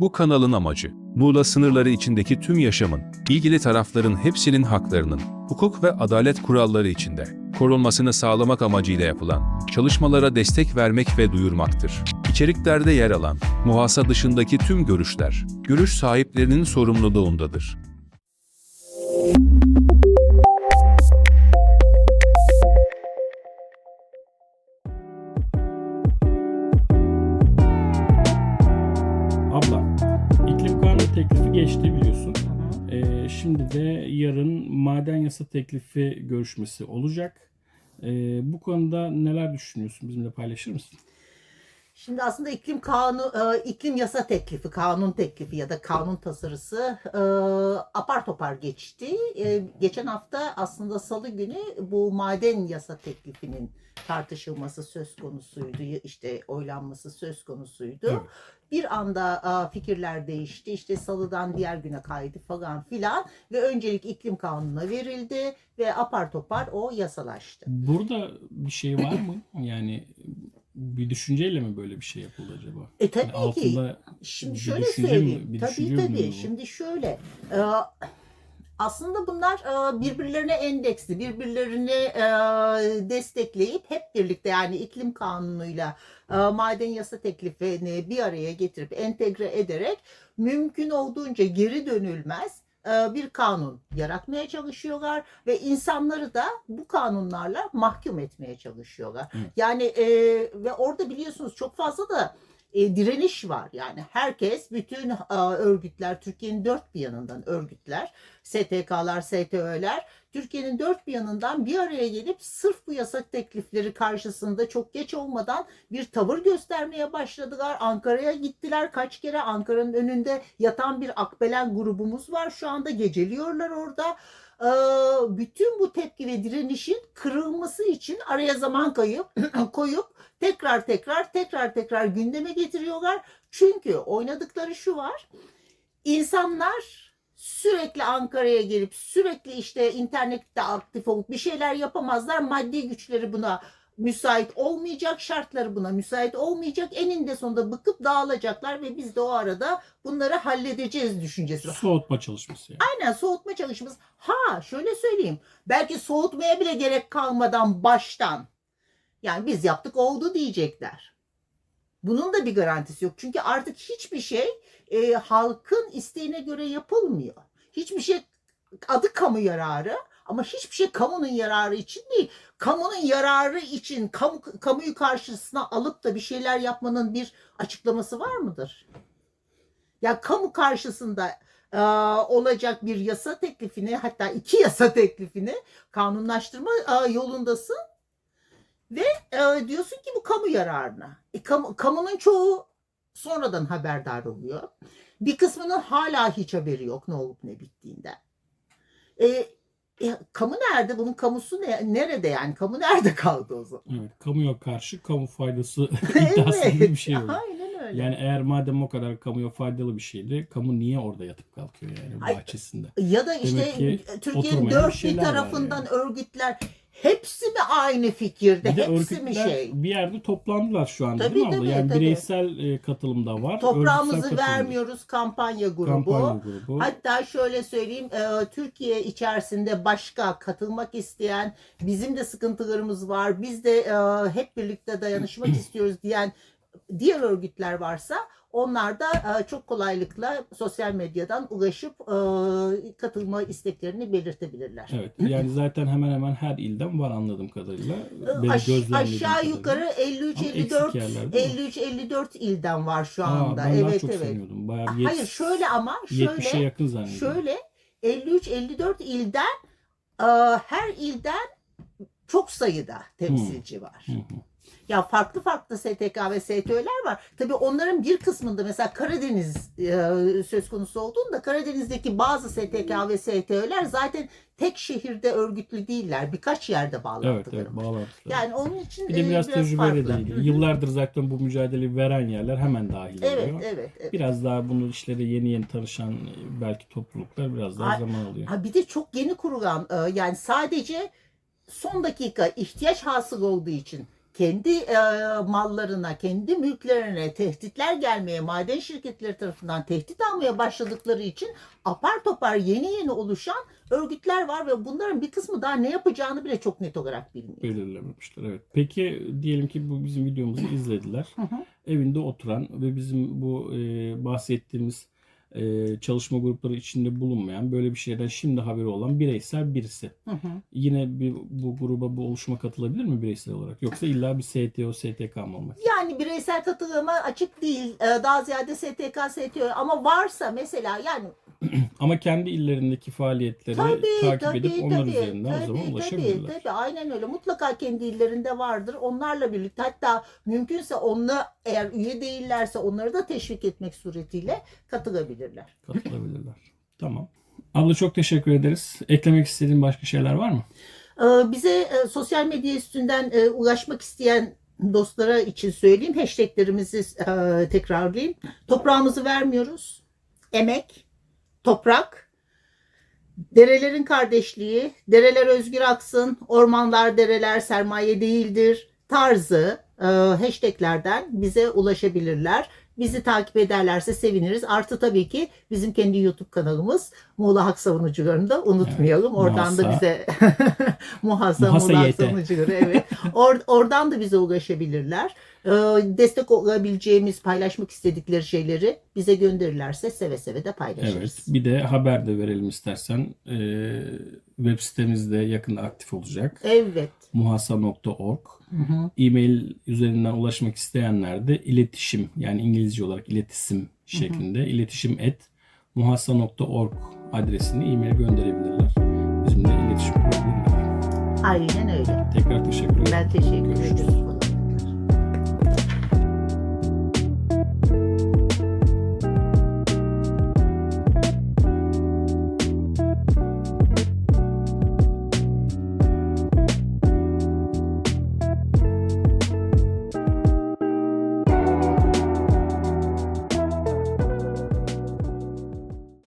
Bu kanalın amacı, Muğla sınırları içindeki tüm yaşamın, ilgili tarafların hepsinin haklarının, hukuk ve adalet kuralları içinde, korunmasını sağlamak amacıyla yapılan, çalışmalara destek vermek ve duyurmaktır. İçeriklerde yer alan, muhasa dışındaki tüm görüşler, görüş sahiplerinin sorumluluğundadır. Şimdi de yarın maden yasa teklifi görüşmesi olacak. Ee, bu konuda neler düşünüyorsun? Bizimle paylaşır mısın? Şimdi aslında iklim kanunu, e, iklim yasa teklifi, kanun teklifi ya da kanun tasarısı e, apar topar geçti. E, geçen hafta aslında salı günü bu maden yasa teklifinin tartışılması söz konusuydu. işte oylanması söz konusuydu. Evet. Bir anda e, fikirler değişti. İşte salıdan diğer güne kaydı falan filan ve öncelik iklim kanununa verildi ve apar topar o yasalaştı. Burada bir şey var mı? Yani bir düşünceyle mi böyle bir şey yapıldı acaba? E tabii Yani ki. Şimdi şöyle mi- söyleyeyim. tabii mi tabii. bu? Şimdi şöyle. e, aslında bunlar e, birbirlerine endeksli, birbirlerini e, destekleyip hep birlikte yani iklim kanunuyla e, maden yasa teklifini bir araya getirip entegre ederek mümkün olduğunca geri dönülmez bir kanun yaratmaya çalışıyorlar ve insanları da bu kanunlarla mahkum etmeye çalışıyorlar. Yani e, ve orada biliyorsunuz çok fazla da e, direniş var. Yani herkes, bütün e, örgütler, Türkiye'nin dört bir yanından örgütler, STK'lar, STÖ'ler, Türkiye'nin dört bir yanından bir araya gelip sırf bu yasak teklifleri karşısında çok geç olmadan bir tavır göstermeye başladılar. Ankara'ya gittiler kaç kere. Ankara'nın önünde yatan bir akbelen grubumuz var. Şu anda geceliyorlar orada. Ee, bütün bu tepki ve direnişin kırılması için araya zaman kayıp koyup tekrar tekrar tekrar tekrar gündeme getiriyorlar. Çünkü oynadıkları şu var. İnsanlar sürekli Ankara'ya gelip sürekli işte internette aktif olup bir şeyler yapamazlar. Maddi güçleri buna müsait olmayacak, şartları buna müsait olmayacak. Eninde sonunda bıkıp dağılacaklar ve biz de o arada bunları halledeceğiz düşüncesi var. Soğutma çalışması yani. Aynen soğutma çalışması. Ha şöyle söyleyeyim. Belki soğutmaya bile gerek kalmadan baştan. Yani biz yaptık oldu diyecekler. Bunun da bir garantisi yok. Çünkü artık hiçbir şey e, halkın isteğine göre yapılmıyor. Hiçbir şey adı kamu yararı ama hiçbir şey kamunun yararı için değil. Kamunun yararı için kamu, kamuyu karşısına alıp da bir şeyler yapmanın bir açıklaması var mıdır? Ya kamu karşısında e, olacak bir yasa teklifini hatta iki yasa teklifini kanunlaştırma e, yolundasın ve e, diyorsun ki bu kamu yararına. E, kamu, kamunun çoğu sonradan haberdar oluyor. Bir kısmının hala hiç haberi yok ne olup ne bittiğinden. E, e, kamu nerede? Bunun kamusu ne, nerede yani? Kamu nerede kaldı o zaman? Evet, kamuya karşı kamu faydası iddiası gibi bir şey oldu. Aynen öyle. Yani eğer madem o kadar kamuya faydalı bir şeydi, kamu niye orada yatıp kalkıyor yani Ay, bahçesinde? Ya da işte Türkiye'nin dört bir tarafından yani. örgütler hepsi mi aynı fikirde? Bir de Hepsi mi örgütler şey? bir yerde toplandılar şu anda Tabii, değil mi abla? tabii, yani tabii. bireysel e, katılım da var. örgütsel Toprağımızı katılım da. vermiyoruz kampanya grubu. Kampanya grubu. Hatta şöyle söyleyeyim, e, Türkiye içerisinde başka katılmak isteyen, bizim de sıkıntılarımız var, biz de e, hep birlikte dayanışmak istiyoruz diyen diğer örgütler varsa onlar da e, çok kolaylıkla sosyal medyadan ulaşıp e, katılma isteklerini belirtebilirler. Evet. Yani zaten hemen hemen her ilden var anladığım kadarıyla. Benim Aş- aşağı kadarıyla. yukarı 53 Ama 54 eksik yerler değil mi? 53 54 ilden var şu Aa, anda. ben daha evet çok evet. sanıyordum. Bayağı bir Hayır şöyle ama 70'e şöyle yakın zannediyorum. şöyle 53 54 ilden e, her ilden çok sayıda temsilci var. Hı hı. Ya farklı farklı STK ve STÖ'ler var. Tabii onların bir kısmında mesela Karadeniz e, söz konusu olduğunda Karadeniz'deki bazı STK ve STÖ'ler zaten tek şehirde örgütlü değiller. Birkaç yerde Evet bağlantıları evet var. bağlantılar. Yani onun için bir de e, biraz, tecrübeyle de farklı. ilgili. Yıllardır zaten bu mücadeleyi veren yerler hemen dahil Evet, oluyor. evet, evet. Biraz daha bunu işleri yeni yeni tanışan e, belki topluluklar biraz daha Ay- zaman alıyor. Ha bir de çok yeni kurulan e, yani sadece son dakika ihtiyaç hasıl olduğu için kendi e, mallarına, kendi mülklerine tehditler gelmeye, maden şirketleri tarafından tehdit almaya başladıkları için apar topar yeni yeni oluşan örgütler var ve bunların bir kısmı daha ne yapacağını bile çok net olarak bilmiyor. belirlememişler. Evet. Peki diyelim ki bu bizim videomuzu izlediler. Evinde oturan ve bizim bu e, bahsettiğimiz e, çalışma grupları içinde bulunmayan böyle bir şeyden şimdi haberi olan bireysel birisi. Hı hı. Yine bir, bu gruba bu oluşuma katılabilir mi bireysel olarak? Yoksa illa bir STO, STK mı olmak? Yani bireysel katılıma açık değil. Ee, Daha ziyade STK, STÖ ama varsa mesela yani Ama kendi illerindeki faaliyetleri tabii takip tabii edip onlar tabii, üzerinden o tabii, zaman tabii, ulaşabilirler. tabii, aynen öyle. Mutlaka kendi illerinde vardır. Onlarla birlikte hatta mümkünse onunla eğer üye değillerse onları da teşvik etmek suretiyle katılabilirler. Katılabilirler. Tamam. Abla çok teşekkür ederiz. Eklemek istediğin başka şeyler var mı? Ee, Bize e, sosyal medya üstünden e, ulaşmak isteyen dostlara için söyleyeyim. Hashtaglerimizi e, tekrarlayayım. Toprağımızı vermiyoruz. Emek, toprak, derelerin kardeşliği, dereler özgür aksın, ormanlar dereler sermaye değildir tarzı e, hashtaglerden bize ulaşabilirler. Bizi takip ederlerse seviniriz. Artı tabii ki bizim kendi YouTube kanalımız Muğla Hak Savunucularını da unutmayalım. Evet, Oradan da Muhasa. bize Muhasa, Muhasa Muğla Hak. Savunucuları evet. Or- oradan da bize ulaşabilirler. Ee, destek olabileceğimiz, paylaşmak istedikleri şeyleri bize gönderirlerse seve seve de paylaşırız. Evet. Bir de haber de verelim istersen. Ee, web sitemizde yakında aktif olacak. Evet. muhasa.org Hı hı. E-mail üzerinden ulaşmak isteyenler de iletişim yani İngilizce olarak iletişim şeklinde iletişim et muhasa.org adresine e-mail gönderebilirler. Bizimle iletişim kurabilirler. Aynen öyle. Tekrar teşekkür ederim. Ben teşekkür ederim.